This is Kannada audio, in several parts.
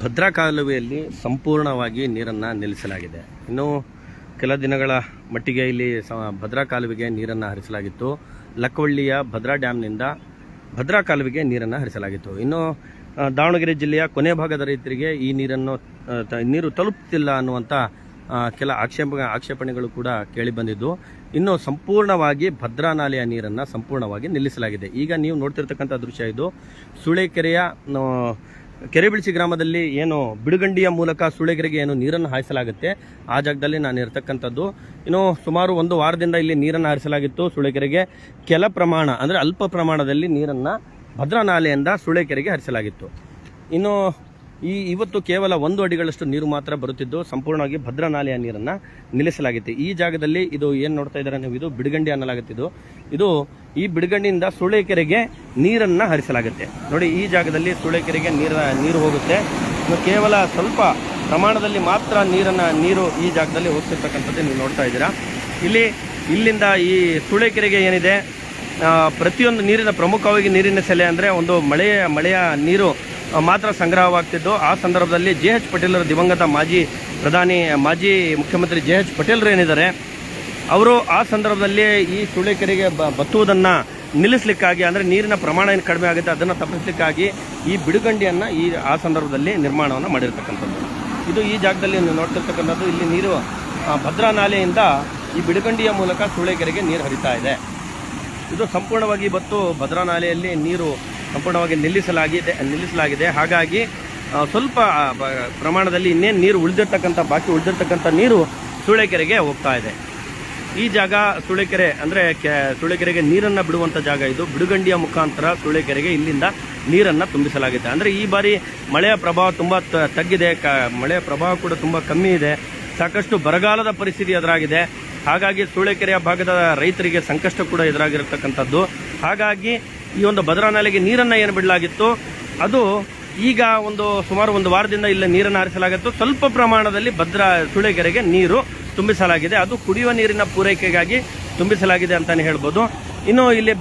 ಭದ್ರಾ ಕಾಲುವೆಯಲ್ಲಿ ಸಂಪೂರ್ಣವಾಗಿ ನೀರನ್ನು ನಿಲ್ಲಿಸಲಾಗಿದೆ. ಇನ್ನು ಕೆಲ ದಿನಗಳ ಮಟ್ಟಿಗೆ ಇಲ್ಲಿ ಸ, ಭದ್ರಾ ಕಾಲುವೆಗೆ ನೀರನ್ನು ಹರಿಸಲಾಗಿತ್ತು. ಲಕ್ಕವಳ್ಳಿಯ ಭದ್ರಾ ಡ್ಯಾಮ್ನಿಂದ ಭದ್ರಾ ಕಾಲುವೆಗೆ ನೀರನ್ನು ಹರಿಸಲಾಗಿತ್ತು. ಇನ್ನು ದಾವಣಗೆರೆ ಜಿಲ್ಲೆಯ ಕೊನೆ ಭಾಗದ ರೈತರಿಗೆ ಈ ನೀರನ್ನು ನೀರು ತಲುಪುತ್ತಿಲ್ಲ ಅನ್ನುವಂಥ ಕೆಲ ಆಕ್ಷೇಪ, ಆಕ್ಷೇಪಣೆಗಳು ಕೂಡ ಕೇಳಿ ಬಂದಿದ್ದು. ಇನ್ನು ಸಂಪೂರ್ಣವಾಗಿ ಭದ್ರಾ ನಾಲೆಯ ನೀರನ್ನು ಸಂಪೂರ್ಣವಾಗಿ ನಿಲ್ಲಿಸಲಾಗಿದೆ. ಈಗ ನೀವು ನೋಡ್ತಿರ್ತಕ್ಕಂಥ ದೃಶ್ಯ ಇದು. ಸುಳೆಕೆರೆಯ ಕೆರೆಬಿಳಿಸಿ ಗ್ರಾಮದಲ್ಲಿ ಏನು ಬಿಡುಗಂಡಿಯ ಮೂಲಕ ಸುಳೆಗೆರೆಗೆ ಏನು ನೀರನ್ನು ಹಾಯಿಸಲಾಗುತ್ತೆ, ಆ ಜಾಗದಲ್ಲಿ ನಾನು ಇರತಕ್ಕಂಥದ್ದು. ಇನ್ನು ಸುಮಾರು ಒಂದು ವಾರದಿಂದ ಇಲ್ಲಿ ನೀರನ್ನು ಹಾರಿಸಲಾಗಿತ್ತು ಸುಳೆಕೆರೆಗೆ ಕೆಲ ಪ್ರಮಾಣ, ಅಂದರೆ ಅಲ್ಪ ಪ್ರಮಾಣದಲ್ಲಿ ನೀರನ್ನು ಭದ್ರಾ ನಾಲೆಯಿಂದ ಸುಳೆಕೆರೆಗೆ ಹರಿಸಲಾಗಿತ್ತು. ಇನ್ನು ಈ ಇವತ್ತು ಕೇವಲ ಒಂದು ಅಡಿಗಳಷ್ಟು ನೀರು ಮಾತ್ರ ಬರುತ್ತಿದ್ದು, ಸಂಪೂರ್ಣವಾಗಿ ಭದ್ರಾ ನಾಲೆಯ ನೀರನ್ನು ನಿಲ್ಲಿಸಲಾಗಿತ್ತು. ಈ ಜಾಗದಲ್ಲಿ ಇದು ಏನು ನೋಡ್ತಾ ಇದ್ದಾರೆ ನೀವು, ಇದು ಬಿಡಗಂಡಿ ಅನ್ನಲಾಗುತ್ತಿದ್ದು ಇದು. ಈ ಬಿಡುಗಂಡಿಯಿಂದ ಸುಳೆಕೆರೆಗೆ ನೀರನ್ನು ಹರಿಸಲಾಗುತ್ತೆ. ನೋಡಿ, ಈ ಜಾಗದಲ್ಲಿ ಸುಳೆಕೆರೆಗೆ ನೀರ, ನೀರು ಹೋಗುತ್ತೆ. ಇದು ಕೇವಲ ಸ್ವಲ್ಪ ಪ್ರಮಾಣದಲ್ಲಿ ಮಾತ್ರ ನೀರನ್ನು, ನೀರು ಈ ಜಾಗದಲ್ಲಿ ಹೋಗ್ತಿರ್ತಕ್ಕಂಥದ್ದು ನೀವು ನೋಡ್ತಾ ಇದ್ದೀರಾ. ಇಲ್ಲಿ, ಇಲ್ಲಿಂದ ಈ ಸುಳೆಕೆರೆಗೆ ಏನಿದೆ ಪ್ರತಿಯೊಂದು ನೀರಿನ ಪ್ರಮುಖವಾಗಿ ನೀರಿನ ಸೆಲೆ ಅಂದರೆ ಒಂದು ಮಳೆಯ ಮಳೆಯ ನೀರು ಮಾತ್ರ ಸಂಗ್ರಹವಾಗ್ತಿದ್ದು. ಆ ಸಂದರ್ಭದಲ್ಲಿ ಜೆ ಎಚ್ ಪಟೇಲರ ದಿವಂಗತ ಮಾಜಿ ಪ್ರಧಾನಿ, ಮಾಜಿ ಮುಖ್ಯಮಂತ್ರಿ ಜೆ ಎಚ್ ಪಟೇಲರು ಏನಿದ್ದಾರೆ, ಅವರು ಆ ಸಂದರ್ಭದಲ್ಲಿ ಈ ಸುಳೆಕೆರೆಗೆ ಬತ್ತುವುದನ್ನು ನಿಲ್ಲಿಸಲಿಕ್ಕಾಗಿ, ಅಂದರೆ ನೀರಿನ ಪ್ರಮಾಣ ಏನು ಕಡಿಮೆ ಆಗುತ್ತೆ ಅದನ್ನು ತಪ್ಪಿಸಲಿಕ್ಕಾಗಿ ಈ ಬಿಡುಗಂಡಿಯನ್ನು ಈ, ಆ ಸಂದರ್ಭದಲ್ಲಿ ನಿರ್ಮಾಣವನ್ನು ಮಾಡಿರ್ತಕ್ಕಂಥದ್ದು. ಇದು ಈ ಜಾಗದಲ್ಲಿ ನೋಡ್ತಿರ್ತಕ್ಕಂಥದ್ದು, ಇಲ್ಲಿ ನೀರು ಭದ್ರಾ ನಾಲೆಯಿಂದ ಈ ಬಿಡುಗಂಡಿಯ ಮೂಲಕ ಸೂಳೆಕೆರೆಗೆ ನೀರು ಹರಿತಾ ಇದೆ. ಇದು ಸಂಪೂರ್ಣವಾಗಿ ಬತ್ತು ಭದ್ರಾ ನಾಲೆಯಲ್ಲಿ ನೀರು ಸಂಪೂರ್ಣವಾಗಿ ನಿಲ್ಲಿಸಲಾಗಿದೆ ನಿಲ್ಲಿಸಲಾಗಿದೆ. ಹಾಗಾಗಿ ಸ್ವಲ್ಪ ಪ್ರಮಾಣದಲ್ಲಿ ಇನ್ನೇನು ನೀರು ಉಳಿದಿರ್ತಕ್ಕಂಥ, ಬಾಕಿ ಉಳಿದಿರ್ತಕ್ಕಂಥ ನೀರು ಸೂಳೆಕೆರೆಗೆ ಹೋಗ್ತಾ ಇದೆ. ಈ ಜಾಗ ಸುಳೆಕೆರೆ ಅಂದರೆ ಕೆ ಸುಳೆಕೆರೆಗೆ ನೀರನ್ನು ಬಿಡುವಂಥ ಜಾಗ ಇದು. ಬಿಡುಗಂಡಿಯ ಮುಖಾಂತರ ಸುಳೆಕೆರೆಗೆ ಇಲ್ಲಿಂದ ನೀರನ್ನು ತುಂಬಿಸಲಾಗಿದೆ ಅಂದರೆ ಈ ಬಾರಿ ಮಳೆಯ ಪ್ರಭಾವ ತುಂಬ ತಗ್ಗಿದೆ. ಕ ಮಳೆಯ ಪ್ರಭಾವ ಕೂಡ ತುಂಬ ಕಮ್ಮಿ ಇದೆ. ಸಾಕಷ್ಟು ಬರಗಾಲದ ಪರಿಸ್ಥಿತಿ ಎದುರಾಗಿದೆ. ಹಾಗಾಗಿ ಸೂಳೆಕೆರೆಯ ಭಾಗದ ರೈತರಿಗೆ ಸಂಕಷ್ಟ ಕೂಡ ಎದುರಾಗಿರತಕ್ಕಂಥದ್ದು. ಹಾಗಾಗಿ ಈ ಒಂದು ಭದ್ರಾ ನಾಲೆಗೆ ನೀರನ್ನು ಏನು ಬಿಡಲಾಗಿತ್ತು? ಅದು ಈಗ ಒಂದು ಸುಮಾರು ಒಂದು ವಾರದಿಂದ ಇಲ್ಲಿ ನೀರನ್ನು ಹರಿಸಲಾಗಿತ್ತು ಸ್ವಲ್ಪ ಪ್ರಮಾಣದಲ್ಲಿ ಭದ್ರಾ ಸುಳೆಗೆರೆಗೆ ನೀರು ತುಂಬಿಸಲಾಗಿದೆ. ಅದು ಕುಡಿಯುವ ನೀರಿನ ಪೂರೈಕೆಗಾಗಿ ತುಂಬಿಸಲಾಗಿದೆ ಅಂತಾನೆ ಹೇಳ್ಬೋದು. ಇನ್ನು ಇಲ್ಲಿ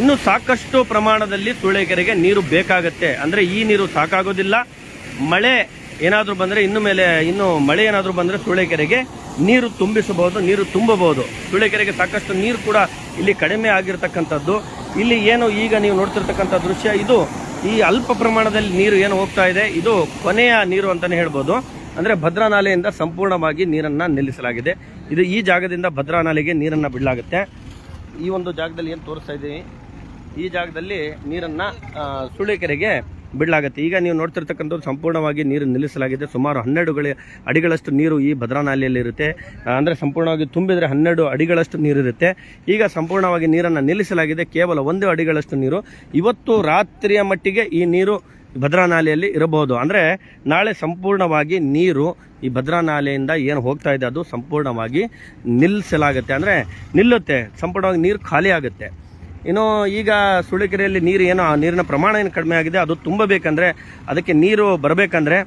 ಇನ್ನು ಸಾಕಷ್ಟು ಪ್ರಮಾಣದಲ್ಲಿ ಸುಳೆಕೆರೆಗೆ ನೀರು ಬೇಕಾಗತ್ತೆ. ಅಂದ್ರೆ ಈ ನೀರು ಸಾಕಾಗೋದಿಲ್ಲ. ಮಳೆ ಏನಾದರೂ ಬಂದರೆ ಇನ್ನು ಮೇಲೆ, ಇನ್ನು ಮಳೆ ಏನಾದರೂ ಬಂದರೆ ಸೂಳೆಕೆರೆಗೆ ನೀರು ತುಂಬಿಸಬಹುದು, ನೀರು ತುಂಬಬಹುದು. ಸೂಳೆಕೆರೆಗೆ ಸಾಕಷ್ಟು ನೀರು ಕೂಡ ಇಲ್ಲಿ ಕಡಿಮೆ ಆಗಿರತಕ್ಕಂಥದ್ದು. ಇಲ್ಲಿ ಏನು ಈಗ ನೀವು ನೋಡ್ತಿರ್ತಕ್ಕಂಥ ದೃಶ್ಯ, ಇದು ಈ ಅಲ್ಪ ಪ್ರಮಾಣದಲ್ಲಿ ನೀರು ಏನು ಹೋಗ್ತಾ ಇದೆ, ಇದು ಕೊನೆಯ ನೀರು ಅಂತಲೇ ಹೇಳ್ಬೋದು. ಅಂದರೆ ಭದ್ರಾ ನಾಲೆಯಿಂದ ಸಂಪೂರ್ಣವಾಗಿ ನೀರನ್ನು ನಿಲ್ಲಿಸಲಾಗಿದೆ. ಇದು ಈ ಜಾಗದಿಂದ ಭದ್ರಾ ನಾಲೆಗೆ ನೀರನ್ನ ಬಿಡಲಾಗುತ್ತೆ. ಈ ಒಂದು ಜಾಗದಲ್ಲಿ ಏನು ತೋರಿಸ್ತಾ ಇದ್ದೀವಿ ಈ ಜಾಗದಲ್ಲಿ ನೀರನ್ನು ಸುಳೆಕೆರೆಗೆ ಬಿಡಲಾಗುತ್ತೆ ಈಗ ನೀವು ನೋಡ್ತಿರ್ತಕ್ಕಂಥದ್ದು ಸಂಪೂರ್ಣವಾಗಿ ನೀರು ನಿಲ್ಲಿಸಲಾಗಿದೆ. ಸುಮಾರು ಹನ್ನೆರಡು ಗಳಿ ಅಡಿಗಳಷ್ಟು ನೀರು ಈ ಭದ್ರಾ ಇರುತ್ತೆ. ಅಂದ್ರೆ ಸಂಪೂರ್ಣವಾಗಿ ತುಂಬಿದರೆ ಹನ್ನೆರಡು ಅಡಿಗಳಷ್ಟು ನೀರಿರುತ್ತೆ ಈಗ ಸಂಪೂರ್ಣವಾಗಿ ನೀರನ್ನು ನಿಲ್ಲಿಸಲಾಗಿದೆ. ಕೇವಲ ಒಂದು ಅಡಿಗಳಷ್ಟು ನೀರು. ಇವತ್ತು ರಾತ್ರಿಯ ಮಟ್ಟಿಗೆ ಈ ನೀರು ಭದ್ರಾ ನಾಲೆಯಲ್ಲಿ ಇರಬಹುದು. ಅಂದರೆ ನಾಳೆ ಸಂಪೂರ್ಣವಾಗಿ ನೀರು ಈ ಭದ್ರಾ ನಾಲೆಯಿಂದ ಏನು ಹೋಗ್ತಾ ಇದೆ, ಅದು ಸಂಪೂರ್ಣವಾಗಿ ನಿಲ್ಲಿಸಲಾಗುತ್ತೆ. ಅಂದರೆ ನಿಲ್ಲುತ್ತೆ. ಸಂಪೂರ್ಣವಾಗಿ ನೀರು ಖಾಲಿ ಆಗುತ್ತೆ. ಇನ್ನು ಈಗ ಸುಳಿಕೆರೆಯಲ್ಲಿ ನೀರು ಏನು, ಆ ನೀರಿನ ಪ್ರಮಾಣ ಏನು ಕಡಿಮೆ ಆಗಿದೆ, ಅದು ತುಂಬಬೇಕಂದ್ರೆ ಅದಕ್ಕೆ ನೀರು ಬರಬೇಕಂದ್ರೆ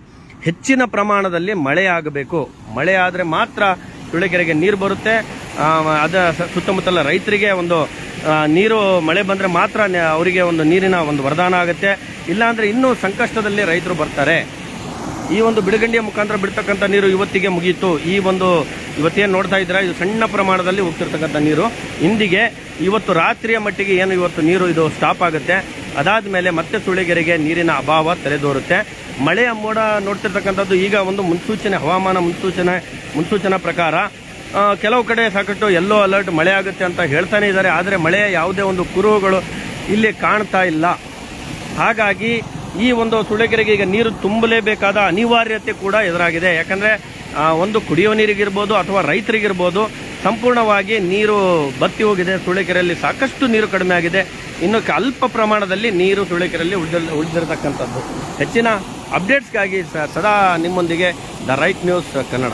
ಹೆಚ್ಚಿನ ಪ್ರಮಾಣದಲ್ಲಿ ಮಳೆ ಆಗಬೇಕು. ಮಳೆ ಆದರೆ ಮಾತ್ರ ಸುಳಿಕೆರೆಗೆ ನೀರು ಬರುತ್ತೆ. ಅದ ಸುತ್ತಮುತ್ತಲ ರೈತರಿಗೆ ಒಂದು ನೀರು, ಮಳೆ ಬಂದರೆ ಮಾತ್ರ ಅವರಿಗೆ ಒಂದು ನೀರಿನ ಒಂದು ವರದಾನ ಆಗುತ್ತೆ. ಇಲ್ಲಾಂದರೆ ಇನ್ನೂ ಸಂಕಷ್ಟದಲ್ಲಿ ರೈತರು ಬರ್ತಾರೆ. ಈ ಒಂದು ಬಿಡುಗಂಡಿಯ ಮುಖಾಂತರ ಬಿಡ್ತಕ್ಕಂಥ ನೀರು ಇವತ್ತಿಗೆ ಮುಗಿಯಿತು. ಈ ಒಂದು ಇವತ್ತೇನು ನೋಡ್ತಾ ಇದ್ದೀರಾ, ಇದು ಸಣ್ಣ ಪ್ರಮಾಣದಲ್ಲಿ ಹೋಗ್ತಿರ್ತಕ್ಕಂಥ ನೀರು. ಇಂದಿಗೆ ಇವತ್ತು ರಾತ್ರಿಯ ಮಟ್ಟಿಗೆ ಏನು ಇವತ್ತು ನೀರು ಇದು ಸ್ಟಾಪ್ ಆಗುತ್ತೆ. ಅದಾದ ಮೇಲೆ ಮತ್ತೆ ಸುಳಿಗೆರೆಗೆ ನೀರಿನ ಅಭಾವ ತಲೆದೋರುತ್ತೆ. ಮಳೆಯ ಮೋಡ ನೋಡ್ತಿರ್ತಕ್ಕಂಥದ್ದು ಈಗ ಒಂದು ಮುನ್ಸೂಚನೆ, ಹವಾಮಾನ ಮುನ್ಸೂಚನೆ, ಮುನ್ಸೂಚನಾ ಪ್ರಕಾರ. ಕೆಲವು ಕಡೆ ಸಾಕಷ್ಟು ಎಲ್ಲೋ ಅಲರ್ಟ್ ಮಳೆ ಆಗುತ್ತೆ ಅಂತ ಹೇಳ್ತಾನೆ ಇದ್ದಾರೆ. ಆದರೆ ಮಳೆಯ ಯಾವುದೇ ಒಂದು ಕುರುಹುಗಳು ಇಲ್ಲಿ ಕಾಣ್ತಾ ಇಲ್ಲ. ಹಾಗಾಗಿ ಈ ಒಂದು ಸುಳೆಕೆರೆಗೆ ಈಗ ನೀರು ತುಂಬಲೇಬೇಕಾದ ಅನಿವಾರ್ಯತೆ ಕೂಡ ಎದುರಾಗಿದೆ. ಯಾಕಂದ್ರೆ ಒಂದು ಕುಡಿಯುವ ನೀರಿಗಿರ್ಬೋದು ಅಥವಾ ರೈತರಿಗಿರ್ಬೋದು ಸಂಪೂರ್ಣವಾಗಿ ನೀರು ಬತ್ತಿ ಹೋಗಿದೆ. ಸುಳೆಕೆರೆಯಲ್ಲಿ ಸಾಕಷ್ಟು ನೀರು ಕಡಿಮೆ ಆಗಿದೆ. ಇನ್ನು ಅಲ್ಪ ಪ್ರಮಾಣದಲ್ಲಿ ನೀರು ಸುಳೆಕೆರೆಯಲ್ಲಿ ಉಳಿದ ಉಳಿದಿರತಕ್ಕಂಥದ್ದು. ಹೆಚ್ಚಿನ ಅಪ್ಡೇಟ್ಸ್ಗಾಗಿ ಸದಾ ನಿಮ್ಮೊಂದಿಗೆ ದ ರೈಟ್ ನ್ಯೂಸ್ ಕನ್ನಡ.